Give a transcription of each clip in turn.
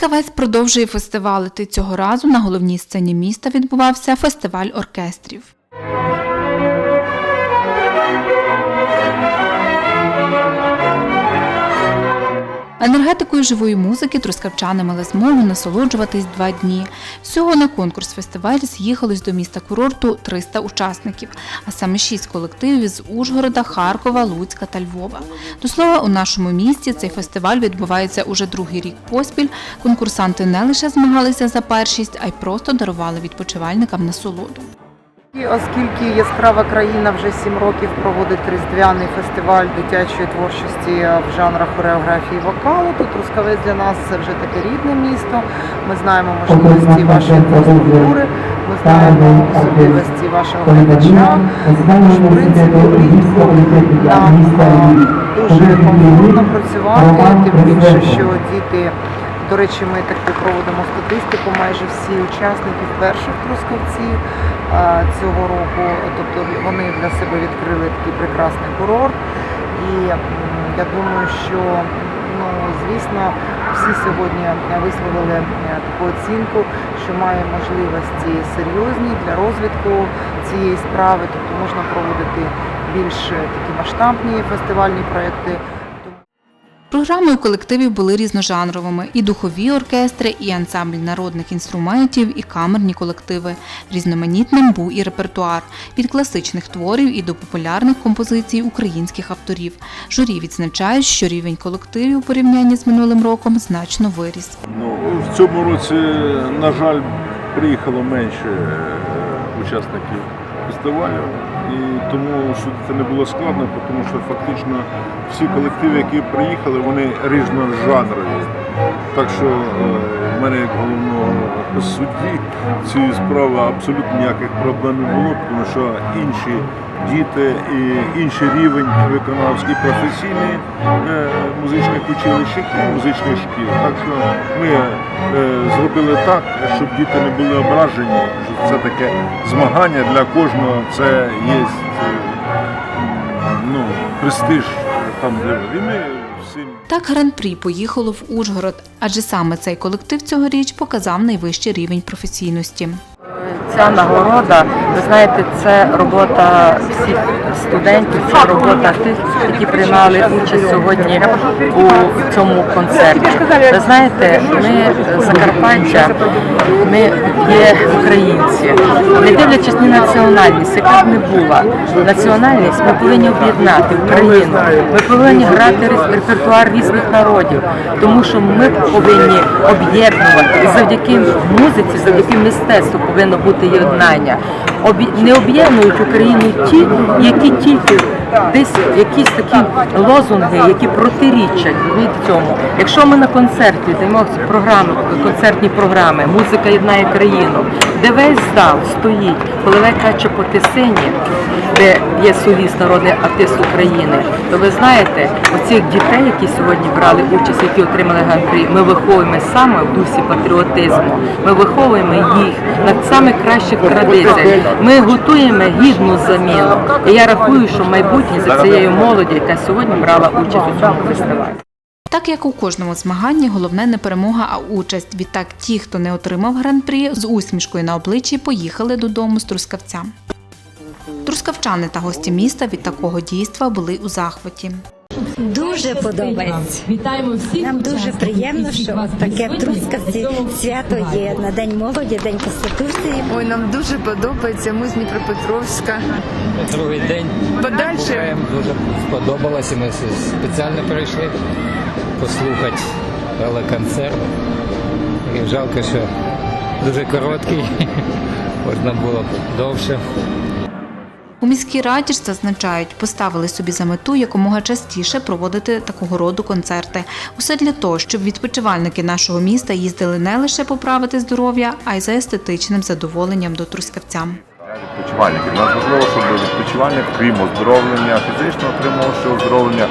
Трускавець продовжує фестивалити. Цього разу на головній сцені міста відбувався фестиваль оркестрів. Енергетикою живої музики трускавчани мали змогу насолоджуватись два дні. Всього на конкурс фестиваль з'їхалось до міста курорту 300 учасників, а саме шість колективів з Ужгорода, Харкова, Луцька та Львова. До слова, у нашому місті цей фестиваль відбувається уже другий рік поспіль. Конкурсанти не лише змагалися за першість, а й просто дарували відпочивальникам насолоду. І Оскільки яскрава країна вже сім років проводить різдвяний фестиваль дитячої творчості в жанрах хореографії вокалу, то Трускавець для нас це вже таке рідне місто. Ми знаємо можливості вашої інфраструктури, ми знаємо особливості вашого глядача. Тож, в принципі, влітку нам дуже комфортно працювати, тим більше, що діти. До речі, ми таки проводимо статистику. Майже всі учасники вперше в Трускавці а, цього року. Тобто вони для себе відкрили такий прекрасний курорт. І я думаю, що ну звісно всі сьогодні висловили е, таку оцінку, що має можливості серйозні для розвитку цієї справи. Тобто можна проводити більш такі масштабні фестивальні проекти. Програми у колективів були різножанровими: і духові оркестри, і ансамбль народних інструментів, і камерні колективи. Різноманітним був і репертуар від класичних творів і до популярних композицій українських авторів. Журі відзначають, що рівень колективів у порівнянні з минулим роком значно виріс. Ну, в цьому році, на жаль, приїхало менше е, учасників фестивалю, і тому судити не було складно, тому що фактично всі колективи, які приїхали, вони різножанрові. Так що е, в мене як головного судді цієї справи абсолютно ніяких проблем не було, тому що інші діти і інший рівень виконавський професійний е, музичних училищ і музичних шкіл. Так що ми е, зробили так, щоб діти не були ображені, що це таке змагання для кожного, це є ну, престиж там, де і ми всім. Так гран-прі поїхало в Ужгород, адже саме цей колектив цьогоріч показав найвищий рівень професійності. Ця нагорода, ви знаєте, це робота всіх студентів, це робота тих, які приймали участь сьогодні у цьому концерті. Ви знаєте, ми Закарпаття, ми є українці. Не дивлячись ні національність, яка б не була національність, ми повинні об'єднати Україну. Ми повинні грати репертуар різних народів, тому що ми повинні об'єднувати. І завдяки музиці, завдяки мистецтву повинно бути єднання. Не об'єднують Україну ті, які тільки десь якісь такі лозунги, які протирічать від цьому. Якщо ми на концерті даємо програми, концертні програми, музика єднає країну, де весь зал стоїть, коли каче по тисині, де є соліст, народний артист України, то ви знаєте, оцих дітей, які сьогодні брали участь, які отримали гран-прі, ми виховуємо саме в дусі патріотизму. Ми виховуємо їх на самих кращих традиціях. Ми готуємо гідну заміну. І я рахую, що майбутнє за цією молоді, яка сьогодні брала участь у цьому фестивалі. Так як у кожному змаганні, головне не перемога, а участь. Відтак, ті, хто не отримав гран-прі, з усмішкою на обличчі поїхали додому з Трускавця. Трускавчани та гості міста від такого дійства були у захваті. Дуже подобається. Вітаємо всіх. Нам дуже приємно, що таке в. Трускавці свято є на День молоді, День Конституції. Ой, нам дуже подобається. Ми з Дніпропетровська. Другий день Подальше дуже сподобалося. Ми спеціально прийшли послухати телеконцерт. І жалко, що дуже короткий, можна було б довше. У міській раді ж зазначають, поставили собі за мету якомога частіше проводити такого роду концерти. Усе для того, щоб відпочивальники нашого міста їздили не лише поправити здоров'я, а й за естетичним задоволенням до Трускавця. відпочивальників. Нас важливо, щоб відпочивальник, крім оздоровлення, фізичного отримав ще оздоровлення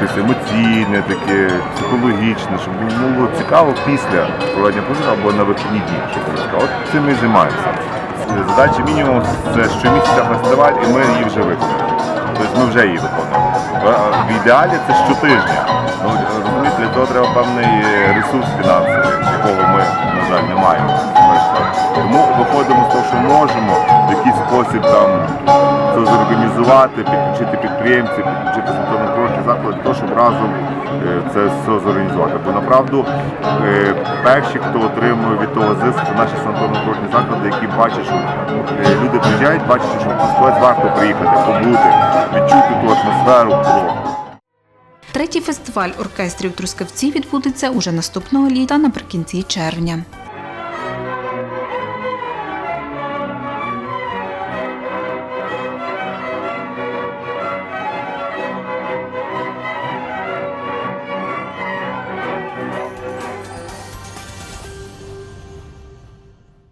якесь емоційне, таке, психологічне, щоб було цікаво після проведення позиції або на вихідні дні, щоб. От цим і займаємося. Задача мінімум це щомісяця фестиваль, і ми її вже виконуємо. Тобто ми вже її виконуємо. В- ідеалі це щотижня. Ну, розумієте, для того треба певний ресурс фінансовий, якого ми, на жаль, не маємо. Тому виходимо з того, що можемо в якийсь спосіб там це зорганізувати, підключити підприємців, підключити санаторно-курортні заклади, для того, щоб разом е, це все зорганізувати. Бо направду е, перші, хто отримує від того зиск, це наші санаторно-курортні заклади, які бачать, що е, люди приїжджають, бачать, що в варто приїхати, побути, відчути ту атмосферу. Третій фестиваль оркестрів Трускавці відбудеться уже наступного літа наприкінці червня.